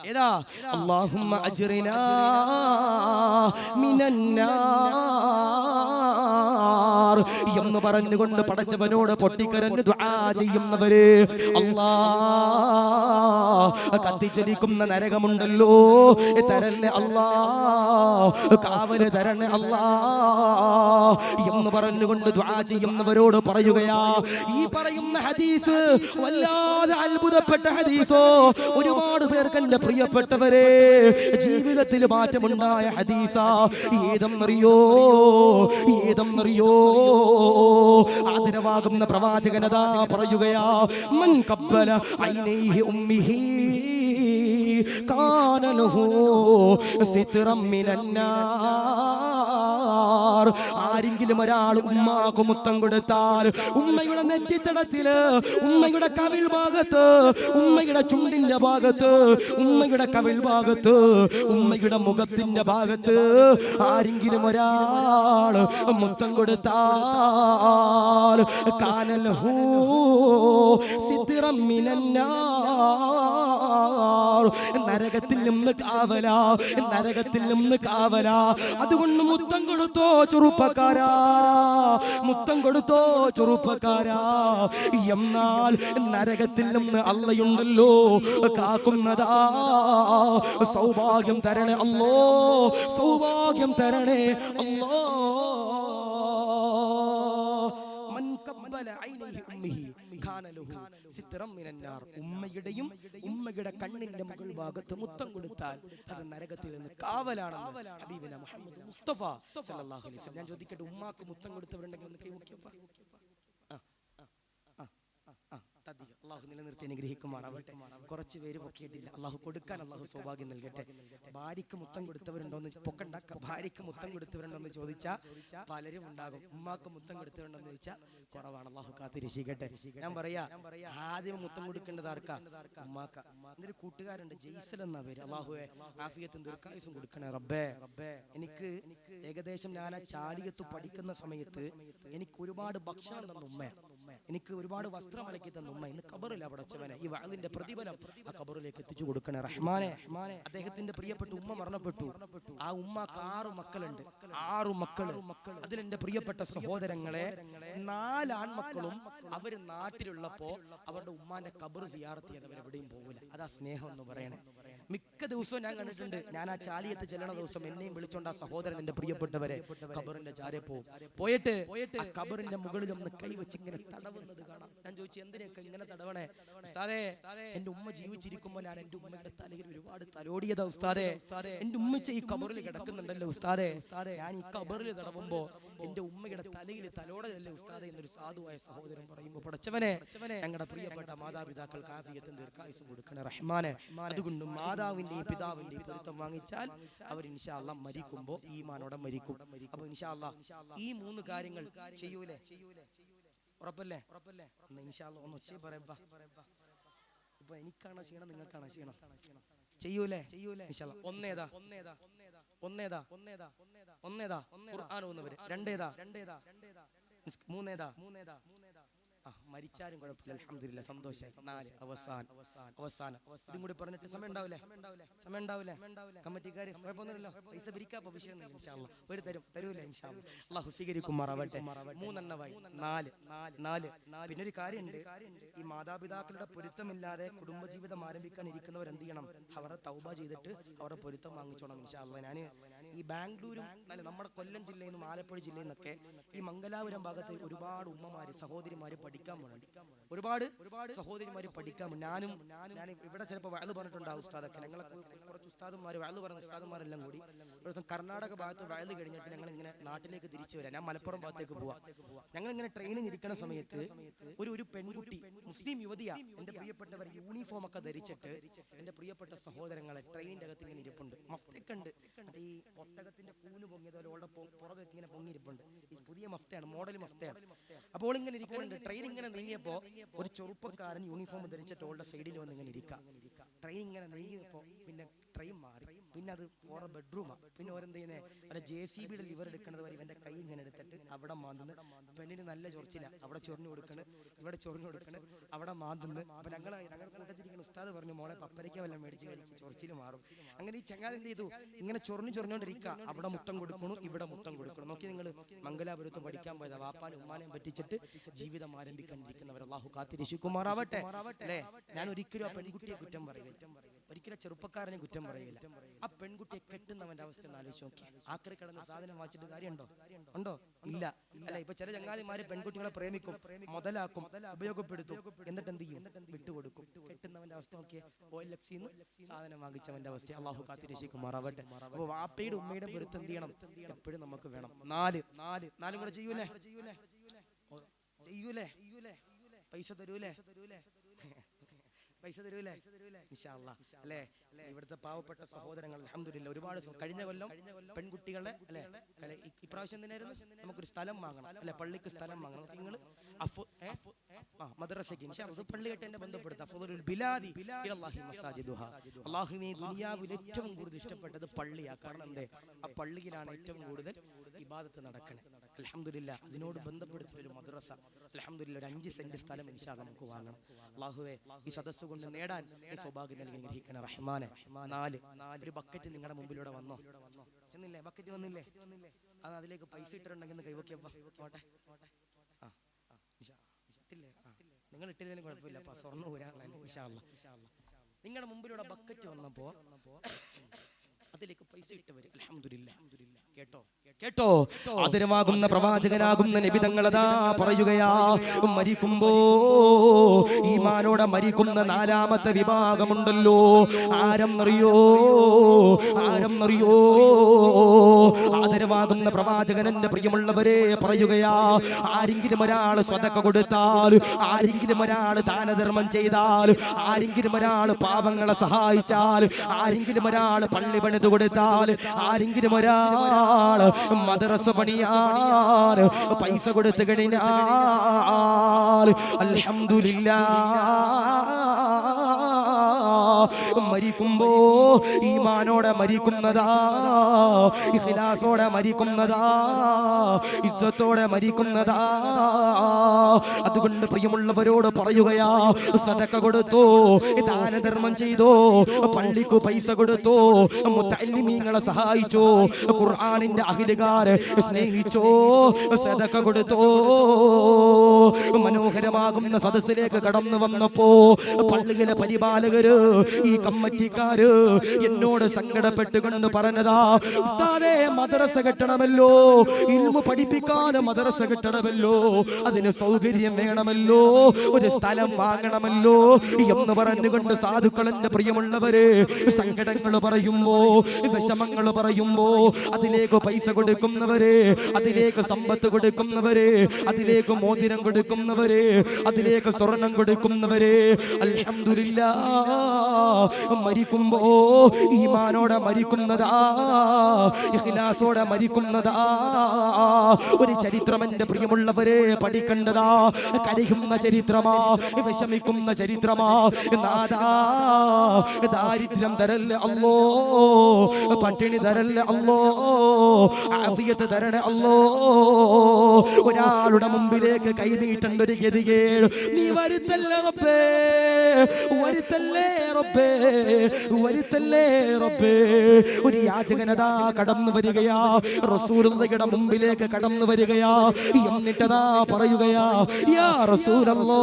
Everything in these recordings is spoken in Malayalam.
ഏതാ അല്ലാഹുമ്മ അജ്റിനാ മിനന്നാർ എന്ന് പറഞ്ഞുകൊണ്ട് പടച്ചവനോട് പൊട്ടിക്കരഞ്ഞ് ദുആ ചെയ്യുന്നവര്. അല്ലാ കത്തിച്ചലിക്കുന്ന നരകമുണ്ടല്ലോ. തരല്ലേ അല്ലാ കാവൽ തരണേ അല്ലാ എന്ന് പറഞ്ഞുകൊണ്ട് ദുആ ചെയ്യുന്നവരോട് പറയുകയാ. ഈ പറയുന്ന ഹദീസ് വല്ലാതെ അത്ഭുതപ്പെട്ട ഹദീസോ. ഒരുപാട് പേർക്ക് എന്റെ പ്രിയപ്പെട്ടവരെ ജീവിതത്തിൽ മാറ്റമുണ്ടായ ഹദീസ ഏതെന്നറിയോ ഏതെന്നറിയോ? ആദരവാകുന്ന പ്രവാചകനതാ പറയുകയാ മൻ കബ്ബല ഐനൈഹി ഉമ്മിഹി കാന സിത്രം സിത്റം ആരെങ്കിലും ഒരാൾ ഉമ്മാക്ക് മുത്തം കൊടുത്താൽ ഉമ്മയുടെ നെറ്റിത്തടത്തിൽ ഉമ്മയുടെ കവിൾ ഭാഗത്ത് ഉമ്മയുടെ ചുണ്ടിന്റെ ഭാഗത്ത് ഉമ്മയുടെ കവിൾ ഭാഗത്ത് ഉമ്മയുടെ മുഖത്തിന്റെ ഭാഗത്ത് ആരെങ്കിലും ഒരാൾ മുത്തം കൊടുത്താൽ കാനൽ ഹൂ സിദ്റം മിനന്നാർ നരകത്തിൽ നിന്ന് കാവല നരകത്തിൽ നിന്ന് കാവല അതുകൊണ്ട് മുത്തം കൊടുത്തോ ചെറുപ്പക്കാരാ. മുത്തം കൊടുത്തോ ചെറുപ്പക്കാരാ. എന്നാൽ നരകത്തിൽ നിന്ന് അള്ളയുണ്ടല്ലോ കാക്കുന്നതാ. സൗഭാഗ്യം തരണേ അല്ലോ സൗഭാഗ്യം തരണേ അല്ലോ. മൻ കബ്ബല ഐനൈഹി ഉമ്മിഹി കാന ലഹു. സിത്റം മിനന്നാർ ഉമ്മയുടെയും ഉമ്മയുടെ കണ്ണിന്റെ മുകൾ ഭാഗത്ത് മുത്തം കൊടുത്താൽ അത് നരകത്തിൽ നിന്ന് കാവലാണ് മുഹമ്മദ് മുസ്തഫ സല്ലല്ലാഹു അലൈഹി വസല്ലം. ഞാൻ ചോദിക്കട്ടെ ഉമ്മാക്ക് മുത്തം കൊടുത്തവരുണ്ടെങ്കിൽ ആ ആ ആ തദ്ദിക. അള്ളാഹു നിലനിർത്തി അനുഗ്രഹിക്കുമാറാവട്ടെ. കുറച്ച് പേര് പൊക്കിയിട്ടില്ല. അള്ളാഹു കൊടുക്കാൻ അള്ളാഹു സൗഭാഗ്യം നൽകട്ടെ. ഭാര്യക്ക് മുത്തം കൊടുത്തവരുണ്ടോ എന്ന് പൊക്കണ്ട ഭാര്യക്ക് മുത്തം കൊടുത്തവരുണ്ടോ എന്ന് ചോദിച്ചാൽ പലരും ഉണ്ടാകും. ഉമ്മാക്ക് മുത്തം കൊടുത്തവരുണ്ടോ എന്ന് ചോദിച്ചാൽ കുറവാണ്. അള്ളാഹു കാത്ത് രക്ഷിക്കട്ടെ. ഞാൻ പറയാ ആദ്യം മുത്തം കൊടുക്കേണ്ടത് ആർക്കാ? ഉമ്മാക്ക. എന്നൊരു കൂട്ടുകാരുണ്ട് ജയ്സൽ എന്ന പേര്. അള്ളാഹുവെ ആഫിയത്തും ദീർഘായുസും കൊടുക്കണേ റബ്ബേ. റബ്ബേ എനിക്ക് ഏകദേശം ഞാൻ ആ ചാലിയത്ത് പഠിക്കുന്ന സമയത്ത് എനിക്ക് ഒരുപാട് ഭക്ഷണം തന്ന എനിക്ക് ഒരുപാട് വസ്ത്രം അലക്കി തന്ന. ഉമ്മ ഇന്ന് കബറില്ല പടച്ചവനെ ഈ വാളിന്റെ പ്രതിഫലം ആ കബറിലേക്ക് എത്തിച്ചു കൊടുക്കണേ. റഹ്മാനെ അദ്ദേഹത്തിന്റെ പ്രിയപ്പെട്ട ഉമ്മ മരണപ്പെട്ടു. ആ ഉമ്മക്ക് ആറു മക്കളുണ്ട്. ആറു അതിൽ അതിലെന്റെ പ്രിയപ്പെട്ട സഹോദരങ്ങളെ നാല് ആൺമക്കളും അവർ നാട്ടിലുള്ളപ്പോ അവരുടെ ഉമ്മാന്റെ കബർ സിയാറത്ത് അവർ എവിടെയും പോകില്ല അതാ സ്നേഹം എന്ന് പറയണേ. മിക്ക ദിവസവും ഞാൻ കണ്ടിട്ടുണ്ട് ഞാൻ ആ ചാലിയത്ത് ചെല്ലണ ദിവസം എന്നെയും വിളിച്ചോണ്ട് ആ സഹോദരൻ എന്റെ പ്രിയപ്പെട്ടവരെ കബറിന്റെ ചാരെ പോവും പോയിട്ട് ആ കബറിന്റെ മുകളിൽ ഒന്ന് കൈവച്ച് ഇങ്ങനെ തടവുന്നത് കാണാം. ഞാൻ ചോദിച്ചു എന്തിനൊക്കെ ഇങ്ങനെ തടവണേ? ഉസ്താദേ എന്റെ ഉമ്മ ജീവിച്ചിരിക്കുമ്പോൾ ഞാൻ എന്റെ ഉമ്മയുടെ തലയിൽ ഒരുപാട് തലോടിയതാ ഉസ്താദേ. എന്റെ ഉമ്മച്ച ഈ കബറിൽ കിടക്കുന്നുണ്ടല്ലോ ഉസ്താദേ. ഞാൻ ഈ കബറിൽ തടവുമ്പോ എന്റെ ഉമ്മയുടെ തലയിൽ തലോടലല്ലേ ഉസ്താദേ എന്നൊരു സാധുവായ സഹോദരൻ പറയുമ്പോ പടച്ചവനെ ഞങ്ങളുടെ പ്രിയപ്പെട്ട മാതാപിതാക്കൾക്ക് ആഫിയത്തും ദീർഘായുസും കൊടുക്കണേ റഹ്മാനെ അതുകൊണ്ട് മാതാവിന്റെയും പിതാവിന്റെയും പൊരുത്തം വാങ്ങിച്ചാൽ അവർ ഇൻഷാല്ല മരിക്കുമ്പോ ഈ മാനോടെ മരിക്കും. അപ്പൊ ഇൻഷാല്ല ഈ മൂന്ന് കാര്യങ്ങൾ ചെയ്യൂലേ? ഉറപ്പല്ലേ? ഉറപ്പല്ലേ? ഇൻഷാല്ല ഒന്ന് ഒച്ചേ പറയാ ഇപ്പൊ എനിക്കാണോ ചെയ്യണം നിങ്ങൾക്കാണോ ചെയ്യണം ചെയ്യൂലേ? ചെയ്യൂലേ? ഇൻഷാല്ല ഒന്നേതാ? ഒന്നേതാ? ഒന്നേതാ? ഒന്നേതാ? ഒന്നേതാ? ഖുർആൻ ഓതുന്നവര്. രണ്ടേതാ? രണ്ടേതാ? മൂന്നേതാ? മൂന്നേതാ? ആ മരിച്ചാലും കുഴപ്പമില്ല. അലഹമില്ല സന്തോഷായി. നാല് അവസാനം. അവസാനം. ഇതും കൂടി പറഞ്ഞിട്ട് സമയം ഉണ്ടാവില്ലേ? സമയം ഉണ്ടാവില്ലേ? കമ്മിറ്റിക്കാർ കുഴപ്പമൊന്നുമില്ലല്ലോ? പൈസ പിരിക്കാപ്പോ വിഷയമൊന്നുമില്ല ഇൻഷാല്ല ഒരു തരും തരൂല ഇൻഷാല്ല അള്ളാഹു സ്വീകരിക്കുമാറാവട്ടെ മൂന്നെണ്ണമായി. നാല് നാല്. പിന്നെ ഒരു കാര്യമുണ്ട്. ഈ മാതാപിതാക്കളുടെ പൊരുത്തമില്ലാതെ കുടുംബജീവിതം ആരംഭിക്കാൻ ഇരിക്കുന്നവർ എന്ത് ചെയ്യണം? അവരെ തൗബ ചെയ്തിട്ട് അവരുടെ പൊരുത്തം വാങ്ങിച്ചോണം ഇൻഷാല്ല ഞാൻ ഈ ബാംഗ്ലൂരും അല്ല നമ്മുടെ കൊല്ലം ജില്ലയിൽ നിന്നും ആലപ്പുഴ ജില്ലയിൽ നിന്നൊക്കെ ഈ മംഗലാപുരം ഭാഗത്ത് ഒരുപാട് ഉമ്മമാര് സഹോദരിമാര് പഠിക്കാൻ പോകുന്നുണ്ട് ഒരുപാട് ഒരുപാട് സഹോദരിമാര് പഠിക്കാൻ ഞാനും ഞാൻ ഇവിടെ ചിലപ്പോൾ വയൽ പറഞ്ഞിട്ടുണ്ടാവും ഉസ്താദൊക്കെ. ഞങ്ങളെ കുറച്ച് ഉസ്താദന്മാർ വയൽ പറഞ്ഞ ഉസ്താദന്മാരെല്ലാം കൂടി ഒരു ദിവസം കർണാടക ഭാഗത്ത് വയൽ കഴിഞ്ഞിട്ട് ഞങ്ങൾ ഇങ്ങനെ നാട്ടിലേക്ക് തിരിച്ചു വരാം. ഞാൻ മലപ്പുറം ഭാഗത്തേക്ക് പോവാം. ഞങ്ങൾ ഇങ്ങനെ ട്രെയിനിങ് ഇരിക്കുന്ന സമയത്ത് ഒരു ഒരു പെൺകുട്ടി മുസ്ലിം യുവതിയാ എന്റെ പ്രിയപ്പെട്ടവർ യൂണിഫോം ഒക്കെ ധരിച്ചിട്ട് എന്റെ പ്രിയപ്പെട്ട സഹോദരങ്ങളെ ട്രെയിനിന്റെ അകത്ത് ഇങ്ങനെ ഇരിപ്പുണ്ട്. മഫ്തക്കുണ്ട്. ഈ ഒട്ടകത്തിന്റെ കൂന് പൊങ്ങിയതുപോലെ ഓളുടെ പുറകെ ഇങ്ങനെ പൊങ്ങിയിരിപ്പുണ്ട്. ഈ പുതിയ മഫ്തയാണ് മോഡൽ മഫ്തയാണ്. അപ്പോൾ ഇങ്ങനെ ഇരിക്കുന്നുണ്ട്. ട്രെയിൻ ഇങ്ങനെ നീങ്ങിയപ്പോ ഒരു ചെറുപ്പക്കാരൻ യൂണിഫോം ധരിച്ചിട്ട് ഓളുടെ സൈഡിൽ വന്ന് ഇങ്ങനെ ഇരിക്കാം. ട്രെയിൻ ഇങ്ങനെ നീങ്ങിയപ്പോ പിന്നെ ട്രെയിൻ മാറി. പിന്നെ അത് ഓരോ ബെഡ്റൂമാണ് പിന്നെ ഓരെന്ത് ചെയ്യുന്നേ അവരെ ജെ സി ബിയുടെ ലിവർ എടുക്കുന്നത് വരെ ഇവന്റെ കൈ ഇങ്ങനെ എടുത്തിട്ട് അവിടെ മാന്തുന്നു. പെണ്ണിന് നല്ല ചൊറിച്ചില്ല അവിടെ ചൊറിഞ്ഞു കൊടുക്കണ്. ഇവിടെ ചൊറിഞ്ഞു കൊടുക്കണ്. അവിടെ മാന്തുന്നു. അപ്പൊ ഞങ്ങൾ ഞങ്ങൾ കൂട്ടത്തിരിക്കുന്ന ഉസ്താദ് പറഞ്ഞു മോളെ പപ്പരയ്ക്ക വല്ല മേടിച്ച് കഴിക്കും. ചൊറിച്ചിൽ മാറും. അങ്ങനെ ഈ ചങ്ങാതി എന്ത് ചെയ്തു? ഇങ്ങനെ ചൊറിഞ്ഞു ചൊറിഞ്ഞോണ്ടിരിക്കുക അവിടെ മുത്തം കൊടുക്കണു ഇവിടെ മുത്തം കൊടുക്കണം. നോക്കി നിങ്ങൾ മംഗലാപുരത്ത് പഠിക്കാൻ പോയതാ. വാപ്പാനും ഉമ്മാനെയും പറ്റിച്ചിട്ട് ജീവിതം ആരംഭിക്കാൻ ആരംഭിക്കാനിരിക്കുന്നവർ അള്ളാഹു കാത്തിരശിക്കുമാറാവട്ടെ അല്ലേ? ഞാൻ ഒരിക്കലും ആ പെൺകുട്ടിയെ കുറ്റം പറയില്ല ഒരിക്കലും ചെറുപ്പക്കാരനെ കുറ്റം പറയില്ല. ആ പെൺകുട്ടിയെ കെട്ടുന്നവന്റെ അവസ്ഥ ഒന്ന് ആലോചിച്ച് നോക്കി ആക്രി കിടന്ന് സാധനം വാങ്ങിച്ചിട്ട് കാര്യമുണ്ടോ? ഉണ്ടോ? ഇല്ല. അല്ല ഇപ്പൊ ചില ചങ്ങാതിമാര് പെൺകുട്ടികളെ പ്രേമിക്കും മുതലാക്കും ഉപയോഗപ്പെടുത്തും. എന്നിട്ട് എന്ത് ചെയ്യും? വിട്ടുകൊടുക്കും. കെട്ടുന്നവന്റെ അവസ്ഥ നോക്കിയേ. ഓയിൽ ലക്സിന്ന് സാധനം വാങ്ങിച്ചവന്റെ അവസ്ഥ അള്ളാഹു കാത്തിരശിക്കുമാറാവട്ടെ അപ്പൊ വാപ്പയുടെ ഉമ്മയുടെ പൊരുത്ത് എന്ത് ചെയ്യണം? എപ്പോഴും നമുക്ക് വേണം. നാല്. നാല്. നാലും. കൂടെ ചെയ്യൂലേ? ചെയ്യൂലേ? ചെയ്യൂലേ? പൈസ തരൂലേ? പൈസ തരൂലേ അല്ലാ. ഇവിടുത്തെ പാവപ്പെട്ട സഹോദരങ്ങൾ അലഹമില്ല ഒരുപാട് കഴിഞ്ഞ കൊല്ലം പെൺകുട്ടികളെ അല്ലെ? ഇപ്രാവശ്യം തന്നെയായിരുന്നു നമുക്കൊരു സ്ഥലം വാങ്ങണം അല്ലെ? പള്ളിക്ക് സ്ഥലം വാങ്ങണം. നിങ്ങൾ മദ്രസയ്ക്ക്. ഇൻഷാ അല്ലാ. ഇത് പള്ളിയായിട്ട് ബന്ധപ്പെടുത്താം. അള്ളാഹുവിനെ ദുനിയാവിൽ ഏറ്റവും കൂടുതൽ ഇഷ്ടപ്പെട്ടത് പള്ളിയാ. കാരണം എന്തേ? ആ പള്ളിയിലാണ് ഏറ്റവും കൂടുതൽ ഇബാദത്ത് നടക്കണേ. അൽഹംദുലില്ലാ അതിനോട് ബന്ധപ്പെടുത്തിയ ഒരു മദ്രസ. അലഹമില്ല ഒരു അഞ്ച് സെന്റ് സ്ഥലം ഇൻഷാ നമുക്ക് വാങ്ങണം. അള്ളാഹുവെ ഈ സദസ് കൊണ്ട് നേടാൻ ഈ സൗഭാഗ്യം നൽകി അനുഗ്രഹിക്കണം റഹ്മാനെ. നാല് ഒരു ബക്കറ്റ് നിങ്ങളുടെ മുമ്പിലൂടെ വന്നോ? ചെന്നില്ലേ? ബക്കറ്റ് വന്നില്ലേ? അത് അതിലേക്ക് പൈസ ഇട്ടിട്ടുണ്ടെങ്കിൽ അല്ലാ. നിങ്ങൾ ഇട്ടിരുന്നതിന് കുഴപ്പമില്ല. അപ്പൊ സ്വർണ ഊരാണ് നിങ്ങളുടെ മുമ്പിലൂടെ ബക്കറ്റ് വന്നപ്പോ അതിലേക്ക് പൈസ ഇട്ടവര് അൽഹംദുലില്ലാ. കേട്ടോ? കേട്ടോ? ആദരമാകുന്ന പ്രവാചകനാകുന്ന നബിതങ്ങളതാ പറയുകയാ മരിക്കുമ്പോ ഈമാനോടെ മരിക്കുന്ന നാലാമത്തെ വിഭാഗമുണ്ടല്ലോ. ആരെന്നറിയോ? ആരെന്നറിയോ? ആദരമാകുന്ന പ്രവാചകൻ എന്റെ പ്രിയമുള്ളവരെ പറയുകയാ ആരെങ്കിലും ഒരാൾ സ്വതക്ക കൊടുത്താൽ ആരെങ്കിലും ഒരാൾ ദാനധർമ്മം ചെയ്താൽ ആരെങ്കിലും ഒരാൾ പാവങ്ങളെ സഹായിച്ചാൽ ആരെങ്കിലും ഒരാൾ പള്ളി പണിത് കൊടുത്താൽ ആരെങ്കിലും ഒരാൾ മദ്രസ പണിയാൽ പൈസ കൊടുത്തു കഴിഞ്ഞാൽ അൽഹംദുലില്ലാ മരിക്കുമ്പോ ഈമാനോടെ മരിക്കുന്നതാ ഇഖ്ലാസോടെ മരിക്കുന്നതാ ഇസ്സത്തോടെ മരിക്കുന്നതാ. അതുകൊണ്ട് പ്രിയമുള്ളവരോട് പറയുകയാ സദക്ക കൊടുത്തോ ദാനധർമ്മം ചെയ്തു പള്ളിക്ക് പൈസ കൊടുത്തു മുത്തല്ലിമീങ്ങളെ സഹായിച്ചോ ഖുർആനിന്റെ അഖിലുകാര് സ്നേഹിച്ചോ സദക്ക കൊടുത്തോ. മനോഹരമാകുന്ന സദസ്സിലേക്ക് കടന്നു വന്നപ്പോ പള്ളിയിലെ പരിപാലകര് ഈ കമ്മറ്റിക്കാര് എന്നോട് സങ്കടപ്പെട്ടുകൊണ്ട് പറഞ്ഞതാ. ഉസ്താദേ മദ്രസ കെട്ടണമല്ലോ. ഇൽമു പഠിപ്പിക്കാൻ മദ്രസ കെട്ടണമല്ലോ. അതിന് സൗകര്യം വേണമല്ലോ. ഒരു സ്ഥലം വാങ്ങണമല്ലോ എന്ന് പറഞ്ഞുകൊണ്ട് സാധുക്കളെന്റെ പ്രിയമുള്ളവര് സങ്കടങ്ങൾ പറയുമ്പോ വിഷമങ്ങൾ പറയുമ്പോ അതിലേക്ക് പൈസ കൊടുക്കുന്നവര് അതിലേക്ക് സമ്പത്ത് കൊടുക്കുന്നവര് അതിലേക്ക് മോതിരം കൊടുക്കുന്നവര് അതിലേക്ക് സ്വർണം കൊടുക്കുന്നവര് അൽഹംദുലില്ലാ മരിക്കുമ്പോ ഈമാനോടെ മരിക്കുന്നതാ ഇഖ്ലാസോടെ മരിക്കുന്നതാ. ഒരു ചരിത്രം എന്റെ പ്രിയമുള്ളവരെ പഠിക്കേണ്ടതാ. കരയുന്ന ചരിത്രമാ വിഷമിക്കുന്ന ചരിത്രമാ. നാദാ ദാരിദ്ര്യം തരല്ല അല്ലോ പട്ടിണി തരല്ല അല്ലോ ആഫിയത്ത് തരണ അല്ലോ ഒരാളുടെ മുമ്പിലേക്ക് കൈ നീട്ടേണ്ട ഒരു ഗതികേട്. നീ വരുത്തല്ലേ റബ്ബേ വരുത്തല്ലേ റബ്ബേ. വരുത്തല്ലേ റബ്ബേ? ഒരു യാചകനതാ കടന്നു വരികയാ. റസൂലുള്ളയുടെ മുമ്പിലേക്ക് കടന്നു വരികയാ. എന്നിട്ടതാ പറയുകയാ യാ റസൂലല്ലോ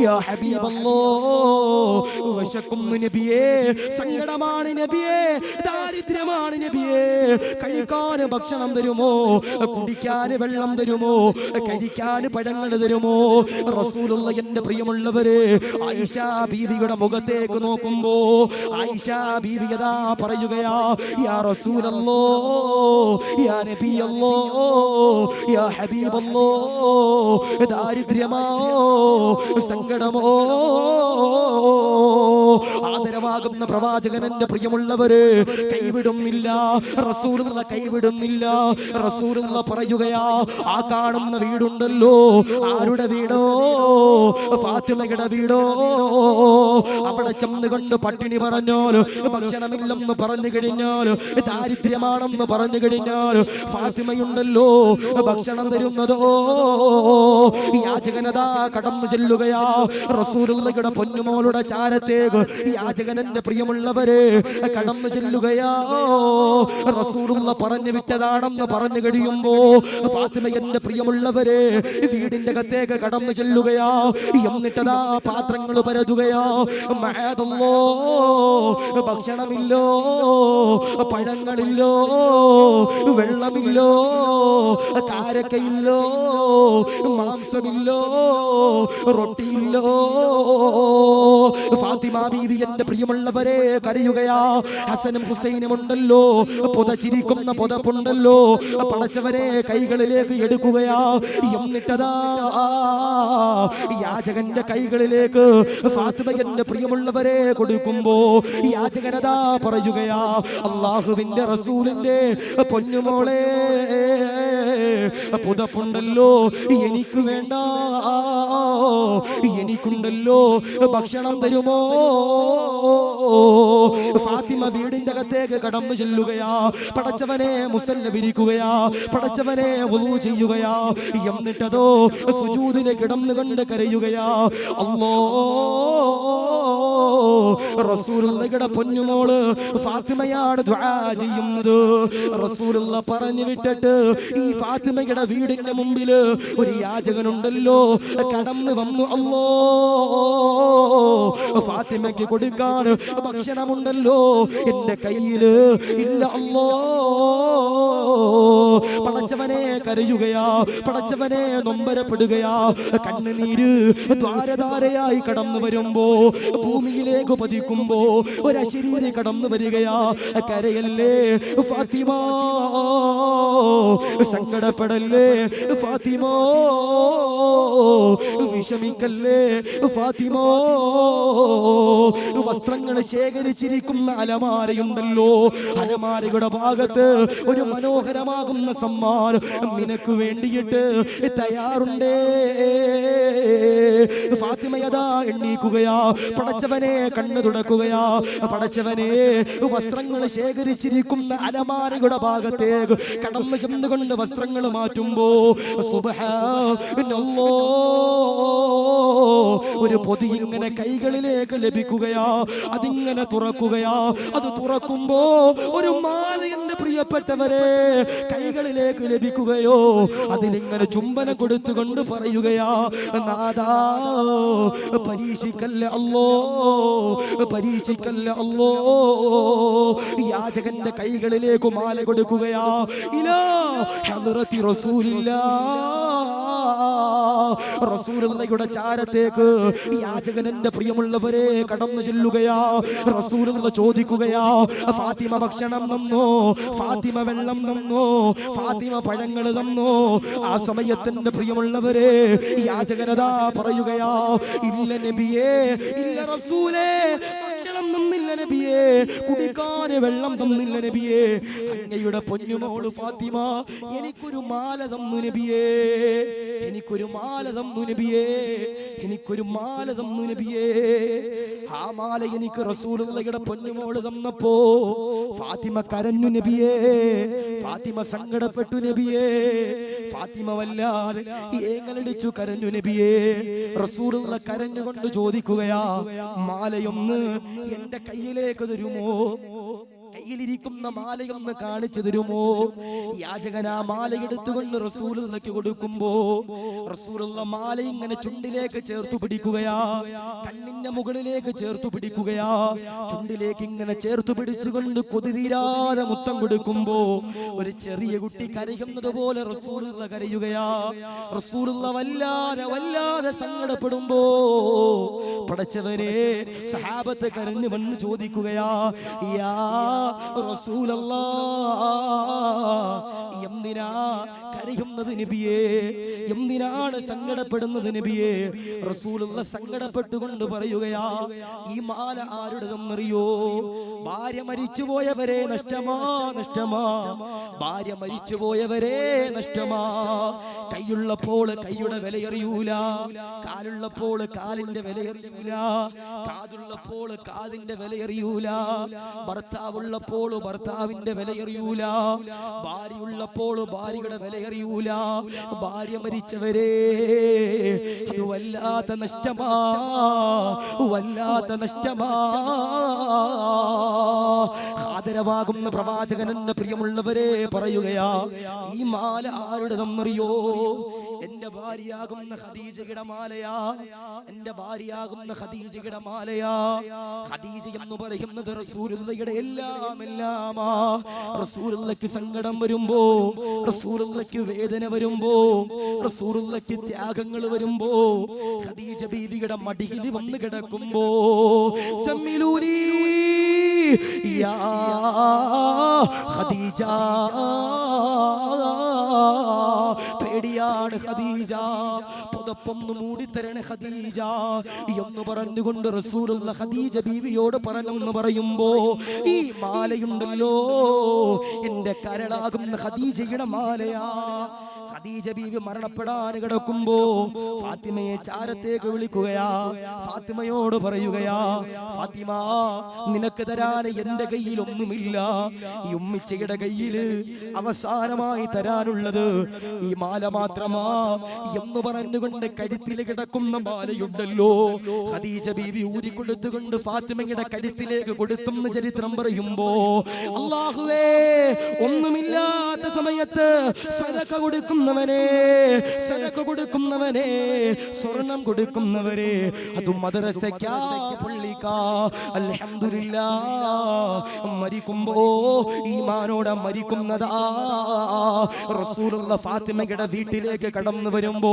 യാ ഹബീബല്ലോ വിശക്കുന്നു നബിയേ സങ്കടമാണ് നബിയേ ദാരിദ്ര്യമാണ് നബിയേ കഴിക്കാൻ ഭക്ഷണം തരുമോ? കുടിക്കാൻ വെള്ളം തരുമോ? കഴിക്കാൻ പഴങ്ങൾ തരുമോ? റസൂലുള്ള എന്റെ പ്രിയമുള്ളവര് ആയിഷ ബീവിയുടെ മുഖത്തേക്ക് നോക്കുമ്പോ ആയിഷ ബീവി അതാ പറയുകയാ യാ റസൂലല്ലോ യാ നബിയല്ലോ യാ ഹബീബല്ലോ ദാരിദ്ര്യമോ സങ്കടമോ ആദരവാകുന്ന പ്രവാചകൻ എന്റെ പ്രിയമുള്ളവര് കൈവിടുന്നില്ല റസൂലുള്ള കൈവിടുന്നില്ല റസൂലുള്ള പറയുകയാ ആ കാണുന്ന വീടുണ്ടല്ലോ ആരുടെ വീടോ ഫാത്തിമയുടെ വീടോ അവിടെ ചെന്നുകൊണ്ട് പട്ടിണി പറഞ്ഞാൽ ഭക്ഷണമില്ലെന്ന് പറഞ്ഞു കഴിഞ്ഞാൽ ദാരിദ്ര്യമാണെന്ന് പറഞ്ഞു കഴിഞ്ഞാൽ ഫാത്തിമയുണ്ടല്ലോ ഭക്ഷണം തരുന്നതോ? യാചകനതാ കടന്നു ചെല്ലുകയാ. റസൂലുള്ളയുടെ പൊന്നുമോളുടെ ചാരത്തേക്ക് യാചകനന്റെ പ്രിയമുള്ളവരെ കടന്നു ചെല്ലുകയാ. റസൂലുള്ള പറഞ്ഞു വിറ്റതാണെന്ന് പറഞ്ഞു കഴിയുമ്പോ ഫാത്തിമ എന്റെ പ്രിയമുള്ളവരെ വീടിന്റെ അകത്തേക്ക് കടന്നു ചെല്ലുകയാ. എന്നിട്ടതാ പാത്രങ്ങൾ പരതുകയാ. മഴതല്ലോ ഭക്ഷണമില്ലോ? പഴങ്ങളില്ലോ? വെള്ളമില്ലോ? കാരക്കയില്ലോ മാംസമില്ലോ? റൊട്ടിയില്ലോ? ഫാത്തിമ ബീവി എന്റെ പ്രിയമുള്ളവരെ കരയുകയാ. ഹസനും ഹുസൈനും ഉണ്ടല്ലോ. പുതച്ചിരിക്കുന്ന പുതപ്പുണ്ടല്ലോ. പടച്ചവരെ കൈകളിലേക്ക് എടുക്കുകയാ. എന്നിട്ടതാ യാചകന്റെ കൈകളിലേക്ക് ഫാത്തിമ എന്റെ പ്രിയമുള്ളവരെ കൊടുക്കുമ്പോ യാചകനത പറയുകയാ. അള്ളാഹുവിന്റെ റസൂലിന്റെ പൊന്നുമോളെ പുതപ്പുണ്ടല്ലോ എനിക്ക് വേണ്ട എനിക്കുണ്ടല്ലോ ഭക്ഷണം തരുമോ? ഫാത്തിമ വീടിന്റെ അകത്തേക്ക് കടന്നു ചെല്ലുകയാ. പടച്ചവനെ മുസല്ല വിരിക്കുകയാ പടച്ചവനെ ഒതു ചെയ്യുകയാ. എന്നിട്ടതോ സുജൂദിനെ കിടന്നുകൊണ്ട് കരയുകയാ. അല്ലോ റസൂലുള്ളയുടെ പൊന്നുമോൾ ഫാത്തിമയാണ് ദുആ ചെയ്യുന്നത്. റസൂലുള്ള പറഞ്ഞു വിട്ടിട്ട് ഈ ഫാത്തിമയുടെ വീടിന്റെ മുമ്പിൽ ഒരു യാചകനുണ്ടല്ലോ. കടന്നു വന്നു അല്ലോ ഫാത്തിമയ്ക്ക് കൊടുക്കാൻ ഭക്ഷണമുണ്ടല്ലോ. എന്റെ കയ്യിൽ ഇല്ല അല്ലോ. പടച്ചവനെ കരയുകയാ പടച്ചവനെ നൊമ്പരപ്പെടുകയാ. കണ്ണുനീര് ദ്വാരധാരയായി കടന്നു വരുമ്പോ ഭൂമിയിലേക്ക് പതിക്കുമ്പോ അശരീരി കടന്നു വരികയാ. കരയല്ലേ? ഫാത്തിമ. സങ്കടപ്പെടല്ലേ? ഫാത്തിമ. വിഷമിക്കല്ലേ? ഫാത്തിമ. വസ്ത്രങ്ങൾ ശേഖരിച്ചിരിക്കുന്ന അലമാരയുണ്ടല്ലോ. അലമാരയുടെ ഭാഗത്ത് ഒരു മനോഹരമാകുന്ന സമ്മാനം നിനക്ക് വേണ്ടിയിട്ട് തയ്യാറുണ്ടേ. എണ്ണീക്കുകയാ പടച്ചവനെ കണ്ണു തുടക്കുകയാ പടച്ചവനെ വസ്ത്രങ്ങൾ ശേഖരിച്ചിരിക്കുന്ന അലമാരയുടെ ഭാഗത്തേക്ക് കടന്നു ചെന്നുകൊണ്ട് വസ്ത്രങ്ങൾ മാറ്റുമ്പോ ഒരു പൊതി ഇങ്ങനെ കൈകളിലേക്ക് ലഭിക്കുകയാ അതിങ്ങനെ തുറക്കുകയാ. അത് തുറക്കുമ്പോ ഒരു മാല എന്റെ പ്രിയപ്പെട്ടവരെ കൈകളിലേക്ക് ലഭിക്കുകയോ അതിലിങ്ങനെ ചുംബന കൊടുത്തുകൊണ്ട് പറയുകയാ യാചകന്റെ കൈകളിലേക്ക് മാല കൊടുക്കുകയാ. ഇലാ ഹദ്റത്തി റസൂലുള്ളയുടെ ചാരത്തേക്ക് യാചകനന്റെ പ്രിയമുള്ളവരെ കടന്നു ചെല്ലുകയാ. റസൂലുള്ള ചോദിക്കുകയാ ഫാത്തിമ ഭക്ഷണം തന്നോ ഫാത്തിമ വെള്ളം തന്നോ ഫാത്തിമ പഴങ്ങൾ തന്നോ. ആ സമയത്തിന്റെ പ്രിയമുള്ളവരെ യാചകനതാ പറയുകയാ ഇല്ല നബിയേ. ഇല്ല റസൂലേ ഭക്ഷണം തന്നില്ല നബിയേ കുടിക്കാന് വെള്ളം തന്നില്ല നബിയേ. അങ്ങയുടെ പൊന്നുമോൾ ഫാത്തിമ എനിക്കൊരു മാല തന്നു നബിയേ. എനിക്കൊരു മാല തന്നു നബിയേ. എനിക്കൊരു മാല തന്നു നബിയേ. ആ മാല എനിക്ക് റസൂലുള്ളയുടെ പൊന്നുമോൾ തന്നപ്പോ ഫാത്തിമ കരഞ്ഞു നബിയേ ഫാത്തിമ സങ്കടപ്പെട്ടു നബിയേ ഫാത്തിമ വല്ലാതെ ഏങ്ങലടിച്ചു കരഞ്ഞു നബിയേ. റസൂലുള്ള കരഞ്ഞുകൊണ്ട് ചോദിക്കുകയാ മാലയൊന്ന് എന്റെ കയ്യിലേക്ക് തരുമോ? കയ്യിലിരിക്കുന്ന മാലയൊന്ന് കാണിച്ചു തരുമോ? യാചകൻ ആ മാല എടുത്തുകൊണ്ട് റസൂലുള്ളക്ക് കൊടുക്കുമ്പോ റസൂലുള്ള മാല ഇങ്ങനെ ചുണ്ടിലേക്ക് ചേർത്തു പിടിക്കുകയാ. കണ്ണിന്റെ മുകളിലേക്ക് ചേർത്തു പിടിക്കുകയാ. ചുണ്ടിലേക്ക് ഇങ്ങനെ ചേർത്തു പിടിച്ചുകൊണ്ട് കൊതിതീരാതെ മുത്തം കൊടുക്കുമ്പോ ഒരു ചെറിയ കുട്ടി കരയുന്നത് പോലെ റസൂലുള്ള കരയുകയാ. റസൂലുള്ള വല്ലാതെ വല്ലാതെ സങ്കടപ്പെടുമ്പോ പടച്ചവനെ സഹാബത്ത് കരഞ്ഞു വന്ന് ചോദിക്കുകയാ യാ റസൂലല്ലാ എന്തിനാ കരയുന്നത് നബിയേ. എന്തിനാണ് സങ്കടപ്പെടുന്നത് നബിയേ? റസൂലുള്ള സങ്കടപ്പെട്ടുകൊണ്ട് പറയുകയാ ഈ മാല ആരുടെതെന്നറിയോ? ഭാര്യ മരിച്ചുപോയവരെ നഷ്ടമാ നഷ്ടമാ. ഭാര്യ മരിച്ചുപോയവരെ നഷ്ടമാ. കൈയുള്ളപ്പോൾ കൈയുടെ വിലയറിയൂല കാലുള്ളപ്പോൾ കാലിന്റെ വിലയറിയൂല കാതുള്ളപ്പോൾ കാതിന്റെ വിലയറിയൂല ഭർത്താവുള്ളപ്പോൾ ഭർത്താവിന്റെ വിലയറിയൂല ഭാര്യയുള്ളപ്പോൾ ഭാര്യയുടെ വിലയറിയൂല ഭാര്യ മരിച്ചവരെ അത് വല്ലാത്ത നഷ്ടമാ. വല്ലാത്ത നഷ്ടമാ. ആദരവാകുന്ന പ്രവാചകൻ എന്ന പ്രിയമുള്ളവരെ പറയുകയാ ഈ മാല ആരുടെ നമ്മറിയോ എന്റെ ഭാര്യയാകുന്ന ഖദീജയുടെ മാലയാ. എന്റെ ഭാര്യയാകുന്ന ഖദീജയുടെ മാലയാ. ഖദീജ എന്ന് പറയുന്നത് റസൂലുള്ളയുടെ എല്ലാം എല്ലാമാ റസൂലുള്ളക്ക് സങ്കടം വരുമ്പോ റസൂലുള്ളക്ക് വേദന വരുമ്പോ റസൂലുള്ളക്ക് ത്യാഗങ്ങൾ വരുമ്പോ ഖദീജ ബീവിയുടെ മടിയിൽ വന്ന് കിടക്കുമ്പോ സമ്മിലൂരി യാ ഖദീജ. പേടിയാണ് ഖദീജ. പുതപ്പൊന്ന് മൂടിത്തരണ ഖദീജ. എന്ന് പറഞ്ഞുകൊണ്ട് റസൂലുള്ള ഖദീജ ബീവിയോട് പറഞ്ഞെന്ന് പറയുമ്പോ ഈ മാലയുണ്ടല്ലോ എന്റെ കരളാകുന്ന ഖദീജയുടെ മാലയാ. ഖദീജ ബീവി മരണപ്പെടാൻ കിടക്കുമ്പോ ഫാത്തിമയെ ചാരത്തേക്ക് വിളിക്കുകയാ. ഫാത്തിമയോട് പറയുകയാ ഫാത്തിമ നിനക്ക് തരാൻ എന്റെ കയ്യിൽ ഒന്നുമില്ല ഈ ഉമ്മിച്ചയുടെ കയ്യിൽ അവസാനമായി തരാനുള്ളത് ഈ മാല മാത്രമാ. എന്ന് പറഞ്ഞുകൊണ്ട് കഴുത്തിൽ കിടക്കുന്ന മാലയുണ്ടല്ലോ. ഖദീജ ബീവി ഊരി കൊടുത്തുകൊണ്ട് ഫാത്തിമയുടെ കഴുത്തിലേക്ക് കൊടുത്തെന്ന് ചരിത്രം പറയുമ്പോ അള്ളാഹുവേ ഒന്നുമില്ലാത്ത സമയത്ത് സദക്ക കൊടുക്കുന്നവനെ സനക്ക് കൊടുക്കുന്നവനെ സ്വർണം കൊടുക്കുന്നവരെ അത് മദ്രസയ്ക്കാ മരിക്കുമ്പോ ഈമാനോടെ മരിക്കുന്നതാ. റസൂലുള്ള ഫാത്തിമയുടെ വീട്ടിലേക്ക് കടന്നു വരുമ്പോ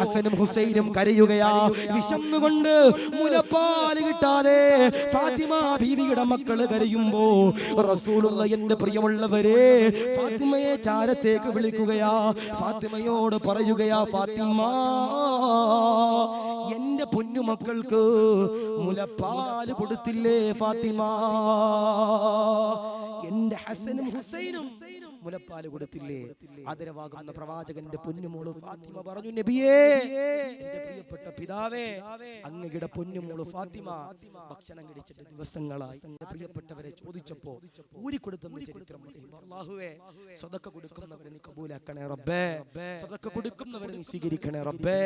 ഹസനും ഹുസൈനും കരയുകയാ. വിശന്നുകൊണ്ട് മുലപ്പാൽ കിട്ടാതെ ഫാത്തിമ ബീവിയുടെ മക്കൾ കരയുമ്പോ റസൂലുള്ള എന്റെ പ്രിയമുള്ളവരെ ഫാത്തിമയെ ചാരത്തേക്ക് വിളിക്കുകയാ. ഫാത്തിമയോട് പറയുകയാ ഫാത്തിമ എന്റെ പൊന്നുമക്കൾക്ക് മുലപ്പാൽ കൊടുത്തില്ലേ ഫാത്തിമ? എന്റെ ഹസനും ഹുസൈനും മുലപ്പാൽ കൊടുത്തില്ലേ? ആദരവാകുന്ന പ്രവാചകന്റെ പൊന്നുമോൾ ഫാത്തിമ പറഞ്ഞു നബിയേ പ്രിയപ്പെട്ട പിതാവേ അങ്ങയുടെ പൊന്നുമോൾ ഫാത്തിമ ഭക്ഷണം കഴിച്ചിട്ട് ദിവസങ്ങളായി പ്രിയപ്പെട്ടവരെ ചോദിച്ചപ്പോ ഊരിക്കൊടുത്തെന്ന് ചരിത്രം. അല്ലാഹുവേ സ്വതക്ക കൊടുക്കുന്നവരെ നീ കബൂലാക്കണേ റബ്ബേ. സ്വതക്ക കൊടുക്കുന്നവരെ നീ സ്വീകരിക്കണേ റബ്ബേ.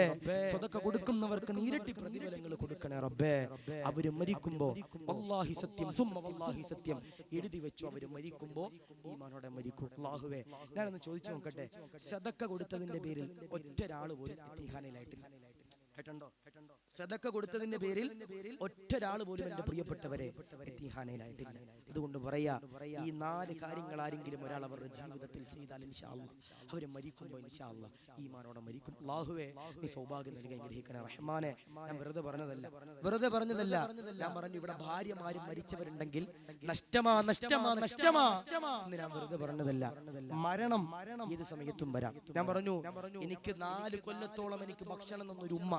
സ്വതക്ക കൊടുക്കുന്നവർക്ക് നീരട്ടി പ്രതിഫലങ്ങൾ കൊടുക്കണേ റബ്ബേ. അവർ മരിക്കുമ്പോ അള്ളാഹി സത്യം സുമ്മ അള്ളാഹി സത്യം എഴുതി വെച്ചു അവർ മരിക്കുമ്പോ ഈമാനോടെ മരിക്കും. അല്ലാഹുവേ ഞാനൊന്ന് ചോദിച്ചു നോക്കട്ടെ? സദക്ക കൊടുത്തതിന്റെ പേരിൽ ഒറ്റ ഒരാൾ പോലും ഇത്തിഹാനയിലായിട്ടില്ല കേട്ടുണ്ടോ സദക്ക കൊടുത്തതിന്റെ പേരിൽ ഒറ്റ ഒരാൾ പോലും എന്റെ പ്രിയപ്പെട്ടവരെ എത്തിഹാനയിലായിട്ടില്ല. അതുകൊണ്ട് പറയാ ഈ നാല് കാര്യങ്ങൾ ആരെങ്കിലും ഒരാൾ അവരുടെ ജീവിതത്തിൽ ചെയ്താൽ ഇൻഷാല്ല അവർ മരിക്കുമ്പോ ഇൻഷാല്ല ഈമാനോടെ മരിക്കും. അല്ലാഹുവേ നീ സൗഭാഗ്യം നൽകി ഗ്രഹിക്കണേ റഹ്മാനെ ഞാൻ വെറുതെ പറഞ്ഞതല്ല. വെറുതെ പറഞ്ഞതല്ല. ഞാൻ പറഞ്ഞു ഇവിടെ ഭാര്യമാരും മരിച്ചവരുണ്ടെങ്കിൽ നഷ്ടമാ നഷ്ടമാ നഷ്ടമാ എന്ന് ഞാൻ വെറുതെ പറഞ്ഞതല്ല. മരണം ഏത് സമയത്തും വരാം. ഞാൻ പറഞ്ഞു എനിക്ക് നാല് കൊല്ലത്തോളം എനിക്ക് ഭക്ഷണം തന്നൊരു ഉമ്മ.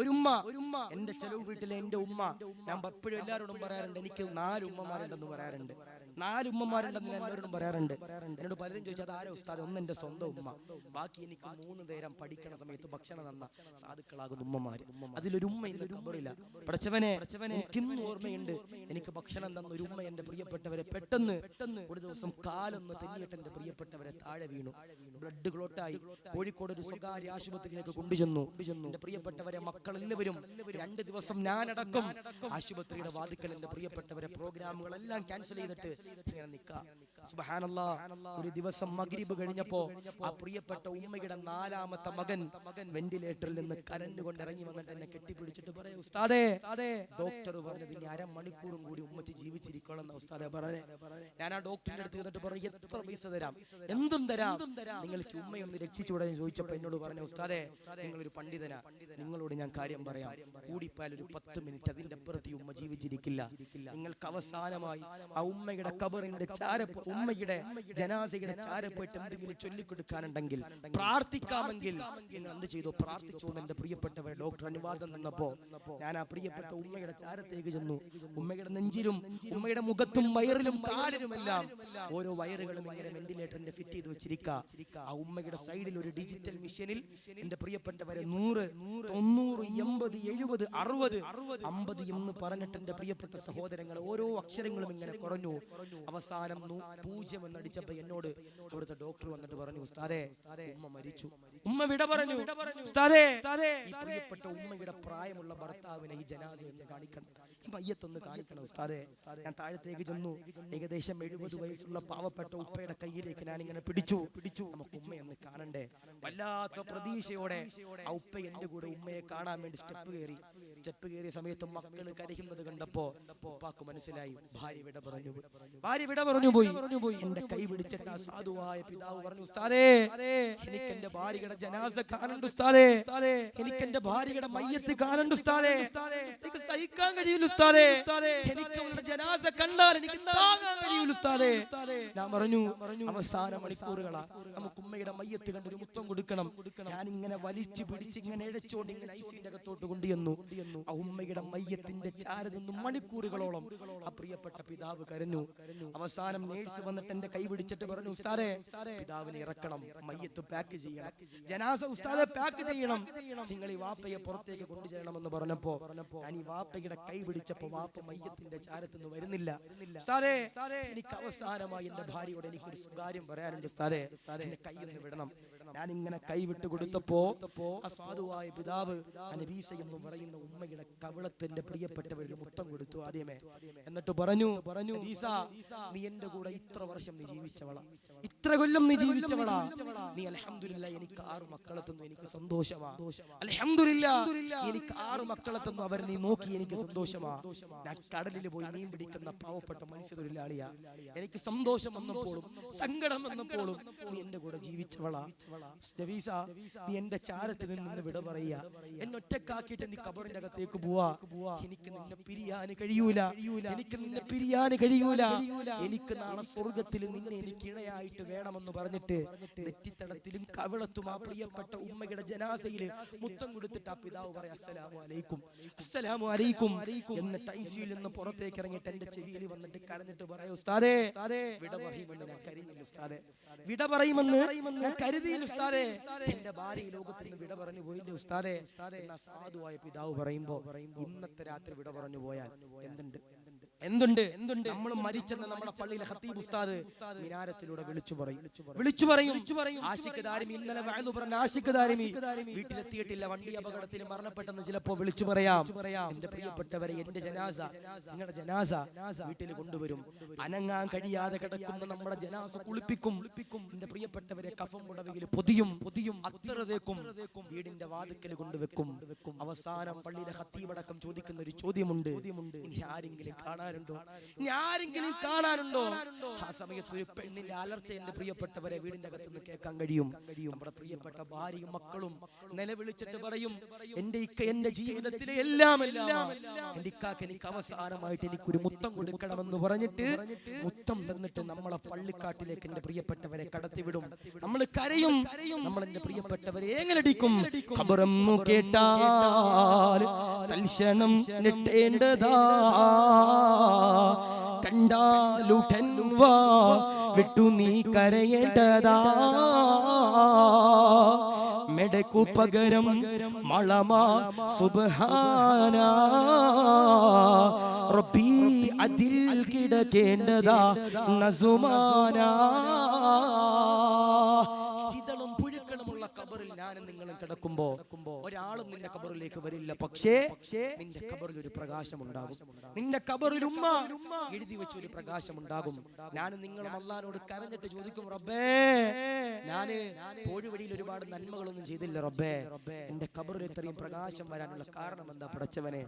ഒരു ഉമ്മ. ഉമ്മ. എന്റെ ചെലവ് വീട്ടിലെ എന്റെ ഉമ്മ. ഞാൻ എപ്പോഴും എല്ലാവരോടും പറയാറുണ്ട് എനിക്ക് നാല് ഉമ്മമാരുണ്ടെന്ന് പറയാറുണ്ട്. നാല് ഉമ്മമാരുണ്ടെന്ന് എല്ലാവരോടും പറയാറുണ്ട്. എന്നോട് പലരും ചോദിച്ചാൽ അത് ആരാ ഉസ്താദ്? ഒന്ന് എന്റെ സ്വന്തം ഉമ്മ. ബാക്കി എനിക്ക് മൂന്ന് നേരം പഠിക്കണ സമയത്ത് ഭക്ഷണം തന്ന സാധുക്കളാകുന്ന ഉമ്മമാര്. അതിലൊരു ഉമ്മ ഇന്ന് കബറില്ല. പഠിച്ചവനെ എനിക്കിന്ന് ഓർമ്മയുണ്ട്. എനിക്ക് ഭക്ഷണം തന്ന ഒരു ഉമ്മ എന്റെ പ്രിയപ്പെട്ടവരെ. പെട്ടെന്ന് ഒരു ദിവസം കാലൊന്ന് തെന്നിയിട്ട് എന്റെ പ്രിയപ്പെട്ടവരെ താഴെ വീണു. ബ്ലഡ് ക്ലോട്ടായി കോഴിക്കോട് ഒരു സ്വകാര്യ ആശുപത്രിയിലേക്ക് കൊണ്ടുചെന്നു. എന്റെ പ്രിയപ്പെട്ടവരെ മക്കൾ എല്ലാവരും രണ്ട് ദിവസം ഞാനടക്കം ആശുപത്രിയുടെ വാതിക്കൽ എന്റെ പ്രിയപ്പെട്ടവരെ പ്രോഗ്രാമുകളെല്ലാം ക്യാൻസൽ ചെയ്തിട്ട് ഇങ്ങനെ നിൽക്കാം സുബ്ഹാനല്ലാ ഒരു ദിവസം മഗ്രിബ് കഴിഞ്ഞപ്പോ ആ പ്രിയപ്പെട്ട ഉമ്മയുടെ നാലാമത്തെ മകൻ വെന്റിലേറ്ററിൽ നിന്ന് കരഞ്ഞുകൊണ്ട് ഇറങ്ങി വന്നിട്ട് എന്നെ കെട്ടിപ്പിടിച്ചിട്ട് പറയാം ഉസ്താദേ ഡോക്ടർ പറഞ്ഞത് ഇനി അരമണിക്കൂറും കൂടി ഉമ്മച്ച് ജീവിച്ചിരിക്കണം എന്ന ഉസ്താദെ പറഞ്ഞേ. ഞാൻ ആ ഡോക്ടറിന്റെ അടുത്ത് എന്നിട്ട് പറഞ്ഞു എത്ര പൈസ തരാം? എന്തും തരാം? നിങ്ങൾക്ക് ഉമ്മയൊന്ന് രക്ഷിച്ചുകൂടെ ചോദിച്ചപ്പോ എന്നോട് പറഞ്ഞു ഉസ്താദെ നിങ്ങളൊരു പണ്ഡിതനാ. നിങ്ങളോട് ഞാൻ കാര്യം പറയാം. കൂടിപ്പോയാൽ ഒരു പത്ത് മിനിറ്റ് അതിന്റെ അപ്പുറത്ത് ഉമ്മ ജീവിച്ചിരിക്കില്ല. നിങ്ങൾക്ക് അവസാനമായി ആ ഉമ്മയുടെ കബറിന്റെ ചാര ഉമ്മയുടെ ജനാസയുടെ ചാരപ്പെട്ട് എന്തെങ്കിലും ചൊല്ലിക്കൊടുക്കാനുണ്ടെങ്കിൽ പ്രാർത്ഥിക്കാമെങ്കിൽ നിങ്ങൾ എന്ത് ചെയ്തു? പ്രാർത്ഥിച്ചു എന്റെ പ്രിയപ്പെട്ടവരെ ഡോക്ടർ അനുവാദം നിന്നപ്പോ ഞാൻ ആ പ്രിയപ്പെട്ട ഉമ്മയുടെ ചാരത്തേക്ക് ചെന്നു. ഉമ്മയുടെ നെഞ്ചിലും ഉമ്മയുടെ മുഖത്തും വയറിലും കാലിലും എല്ലാം ഓരോ വയറുകളും ഇങ്ങനെ വെന്റിലേറ്ററിന്റെ ഫിറ്റ് ചെയ്ത് വെച്ചിരിക്ക. ആ ഉമ്മയുടെ സൈഡിൽ ഒരു ഡിജിറ്റൽ മിഷനിൽ എന്റെ പ്രിയപ്പെട്ടവരെ നൂറ് തൊണ്ണൂറ് എൺപത് എഴുപത് അറുപത് അമ്പത് എന്ന് പറഞ്ഞിട്ട് എന്റെ പ്രിയപ്പെട്ട സഹോദരങ്ങൾ ഓരോ അക്ഷരങ്ങളും ഇങ്ങനെ കുറഞ്ഞു. അവസാനം പൂജ്യം എന്നടിച്ചപ്പോ എന്നോട് അവിടുത്തെ ഡോക്ടർ വന്നിട്ട് പറഞ്ഞു ഉസ്താദേ ഉമ്മ മരിച്ചു. ഉമ്മ വിട പറഞ്ഞു. പ്രിയപ്പെട്ട ഉമ്മയുടെ പ്രായമുള്ള ഭർത്താവിനെ ഈ ജനാസ കാണിക്കണം. മയ്യത്തൊന്ന് കാണിക്കണം ഉസ്താദേ. ഞാൻ താഴത്തേക്ക് ചെന്നു. ഏകദേശം എഴുപത് വയസ്സുള്ള പാവപ്പെട്ട ഉപ്പയുടെ കയ്യിലേക്ക് ഞാൻ ഇങ്ങനെ പിടിച്ചു. പിടിച്ചു. നമുക്ക് ഉമ്മയൊന്ന് കാണണ്ടേ? വല്ലാത്ത പ്രതീക്ഷയോടെ ആ ഉപ്പ എന്റെ കൂടെ ഉമ്മയെ കാണാൻ വേണ്ടി സ്റ്റെപ്പ് കയറി. സ്റ്റെപ്പ് കയറിയ സമയത്ത് മക്കൾ കരയുന്നത് കണ്ടപ്പോ ഉപ്പാക്ക് മനസ്സിലായി. ഭാര്യ വിട പറഞ്ഞു. ഭാര്യ വിട പറഞ്ഞു പോയി. പറഞ്ഞു പോയി. എന്റെ കൈ പിടിച്ചിട്ട് ആ സാധുവായ പിതാവ് പറഞ്ഞു ഉസ്താദേ എനിക്ക് എന്റെ ഭാര്യയുടെ ജനാസ കാണണ്ട ഉസ്താദേ. എനിക്ക് ഭാര്യയുടെ മയ്യത്ത് കാണണ്ട ഉസ്താദേ. എനിക്ക് സഹിക്കാൻ കഴിയില്ല ഉസ്താദേ. എനിക്ക് അവരുടെ ജനാസ കണ്ടാൽ എനിക്ക് താങ്ങാൻ കഴിയില്ല ഉസ്താദേ. ഞാൻ പറഞ്ഞു അവസാന മണിക്കൂറുകളാ. നമുക്ക് ഉമ്മയുടെ മയ്യത്ത് കണ്ടൊരു മുത്തം കൊടുക്കണം. ഞാൻ ഇങ്ങനെ വലിച്ചു പിടിച്ച് ഇങ്ങനെ ഇഴച്ചോണ്ട് ഇങ്ങനെ ഐസിന്റെ അകത്തോട്ട് കൊണ്ടുവന്നു ആ ഉമ്മയുടെ മയ്യത്തിന്റെ ചാര നിന്ന് മണിക്കൂറുകളോളം ആ പ്രിയപ്പെട്ട പിതാവ് കരഞ്ഞു. അവസാനം നേഴ്സ് വന്നിട്ട് എന്റെ കൈ പിടിച്ചിട്ട് പറഞ്ഞു ഉസ്താദേ പിതാവിനെ ഇറക്കണം. മയ്യത്ത് പാക്ക് ചെയ്യണം. ജനാസ ഉസ്താദെ പാക്ക് ചെയ്യണം. നിങ്ങൾ ഈ വാപ്പയെ പുറത്തേക്ക് കൊണ്ടുചെല്ലണമെന്ന് പറഞ്ഞപ്പോ ഞാൻ ഈ വാപ്പയുടെ കൈ പിടിച്ചപ്പോ വാപ്പ മയ്യത്തിന്റെ ചാരത്തുനിന്ന് വരുന്നില്ല. ഉസ്താദേ എനിക്ക് അവസാനമായി എന്റെ ഭാര്യയോട് എനിക്കൊരു സ്വകാര്യം പറയാനുണ്ട് ഉസ്താദേ. എന്റെ കൈ ഒന്ന് വിടണം. ഞാൻ ഇങ്ങനെ കൈവിട്ട് കൊടുത്തപ്പോ ആ സാധുവായ പിതാവ് അനബീസ എന്ന് പറയുന്ന ഉമ്മയുടെ കവിളത്തിന്റെ പ്രിയപ്പെട്ടവർക്ക് മുത്തം കൊടുത്തു ആദ്യമേ. എന്നിട്ട് പറഞ്ഞു പറഞ്ഞു നീ എന്റെ കൂടെ ഇത്ര വർഷം നീ ജീവിച്ചവളാ. ഇത്ര കൊല്ലം നീ ജീവിച്ചവളാ. നീ അലഹമില്ല എനിക്ക് ആറ് മക്കളെ തന്നു എനിക്ക് സന്തോഷമാ. അൽഹംദുലില്ലാ എനിക്ക് ആറ് മക്കളെ തന്നു അവർ നീ നോക്കി എനിക്ക് സന്തോഷമാ. ഞാൻ കടലിൽ പോയി മീൻ പിടിക്കുന്ന പാവപ്പെട്ട മത്സ്യത്തൊഴിലാളിയാ. എനിക്ക് സന്തോഷം വന്നപ്പോഴും സങ്കടം വന്നപ്പോഴും നീ എന്റെ കൂടെ ജീവിച്ചവളാ. നബീസ നീ എന്റെ ചാരത്തിൽ നിന്ന് വിട പറയാ എന്നൊറ്റക്കാക്കിയിട്ട് നീ കബറിന്റെ അകത്തേക്ക് പോവാ. എനിക്ക് നിന്നെ പിരിയാന് കഴിയൂല. എനിക്ക് നിന്നെ പിരിയാന് കഴിയൂല. എനിക്ക് നാളെ സ്വർഗത്തിൽ നിന്നെ എനിക്ക് ഇണയായിട്ട് വേണമെന്ന് പറഞ്ഞിട്ട് നെറ്റിത്തടത്തിലും കവിളത്തും ആ പ്രിയപ്പെട്ട ഉമ്മയുടെ ജനാസയിൽ മുത്തം കൊടുത്തിട്ട് ആ പിതാവ് പറയാം അസ്സലാമു അലൈക്കും. അസ്സലാമു അലൈക്കും. എന്നിട്ട് ഐസിയിൽ നിന്ന് പുറത്തേക്ക് ഇറങ്ങിയിട്ട് എന്റെ ചെവിയിൽ വന്നിട്ട് കരഞ്ഞിട്ട് പറയാം ഉസ്താദേ വിട പറയുമെന്ന് ഞാൻ കരുതിയില്ല ഉസ്താദേ. വിട പറയുമെന്ന് ഞാൻ കരുതിയില്ല. ഉസ്താദേ എന്റെ ഭാര്യ ഈ ലോകത്തിൽ നിന്ന് വിട പറഞ്ഞു പോയില്ല ഉസ്താദേ? എന്ന സാധുവായ പിതാവ് പറയുമ്പോ ഇന്നത്തെ രാത്രി വിട പറഞ്ഞു പോയാൽ എന്തുണ്ട്? എന്തുണ്ട്? എന്തുണ്ട്? നമ്മൾ മരിച്ചെന്ന് നമ്മുടെ പള്ളിയിലെ ഹത്തീബ് ഉസ്താദ് മിനാരത്തിലൂടെ വിളിച്ചു പറയും. വിളിച്ചു പറയും. വിളിച്ചു പറയും. ആശിക്ക് ദാരിമി ഇന്നലെ വയലു പറഞ്ഞ ആശിക്ക് ദാരിമി വീട്ടിലെത്തിയിട്ടില്ല. വണ്ടി അപകടത്തിൽ മരണപ്പെട്ടെന്ന് ചിലപ്പോ വിളിച്ചു പറയാം. എന്റെ പ്രിയപ്പെട്ടവരെ എന്റെ ജനാസ നിങ്ങളുടെ ജനാസ വീട്ടിൽ കൊണ്ടുവരും. അനങ്ങാൻ കഴിയാതെ കിടക്കുന്ന നമ്മുടെ ജനാസ കുളിപ്പിക്കും. എന്റെ പ്രിയപ്പെട്ടവരെ കഫം പുടവയിൽ പൊതിയും. പൊതിയും. അത്രതേക്കും വീടിന്റെ വാതിക്കൽ കൊണ്ടുവെക്കും. അവസാനം പള്ളിയിലെ ഹത്തീബടക്കം ചോദിക്കുന്ന ഒരു ചോദ്യമുണ്ട്. ഇനി ആരെങ്കിലും കാണാനുണ്ടോ? ഇനി ആരെങ്കിലും കാണാനുണ്ടോ? ആ സമയത്ത് ഒരു പെണ്ണിന്റെ അലർച്ച എന്റെ പ്രിയപ്പെട്ടവരെ വീടിന്റെ അകത്ത് നിന്ന് കേൾക്കാൻ കഴിയും. നമ്മുടെ പ്രിയപ്പെട്ട ഭാര്യയും മക്കളും നിലവിളിച്ചിട്ട് പറയും എന്റെ ഇക്ക എന്റെ ജീവിതത്തിലെ എല്ലാം എല്ലാം എന്റെ ഇക്കാക്ക് എനിക്ക് അവസാനമായിട്ട് എനിക്കൊരു മുത്തം കൊടുക്കണമെന്ന് പറഞ്ഞിട്ട് മുത്തം തന്നിട്ട് നമ്മളെ പള്ളിക്കാട്ടിലേക്ക് എന്റെ പ്രിയപ്പെട്ടവരെ കടത്തിവിടും. നമ്മൾ കരയും. നമ്മൾ എന്റെ പ്രിയപ്പെട്ടവരെ എങ്ങനടിക്കും? ഖബറെന്നു കേട്ടാൽ തൽക്ഷണം ഞെട്ടേണ്ടതാ കണ്ടാലുടൻ വാ വിട്ടു നീ കരയേണ്ടതാ. മെടക്കു പകരം മളമാ സുബ്ഹാന. റബ്ബി അതിൽ കിടക്കേണ്ടതാ നസുമാന. ഞാനും നിങ്ങളും കിടക്കുമ്പോ ഒരാളും നിന്റെ കബറിലേക്ക് വരില്ല. പക്ഷേ നിന്റെ കബറിൽ ഒരു പ്രകാശം ഉണ്ടാകും നിന്റെ കബറിൽ ഉമ്മ എഴുതി വെച്ച ഒരു പ്രകാശം ഉണ്ടാകും ഞാനും നിങ്ങളും അള്ളഹാനോട് കരഞ്ഞിട്ട് ചോദിക്കും റബ്ബേ ഞാൻ പോഴുവഴിയിൽ ഒരുപാട് നന്മകളൊന്നും ചെയ്തില്ല റബ്ബേ. എന്റെ കബറിൽ ഇത്രയും പ്രകാശം വരാനുള്ള കാരണം എന്താ പടച്ചവനെ?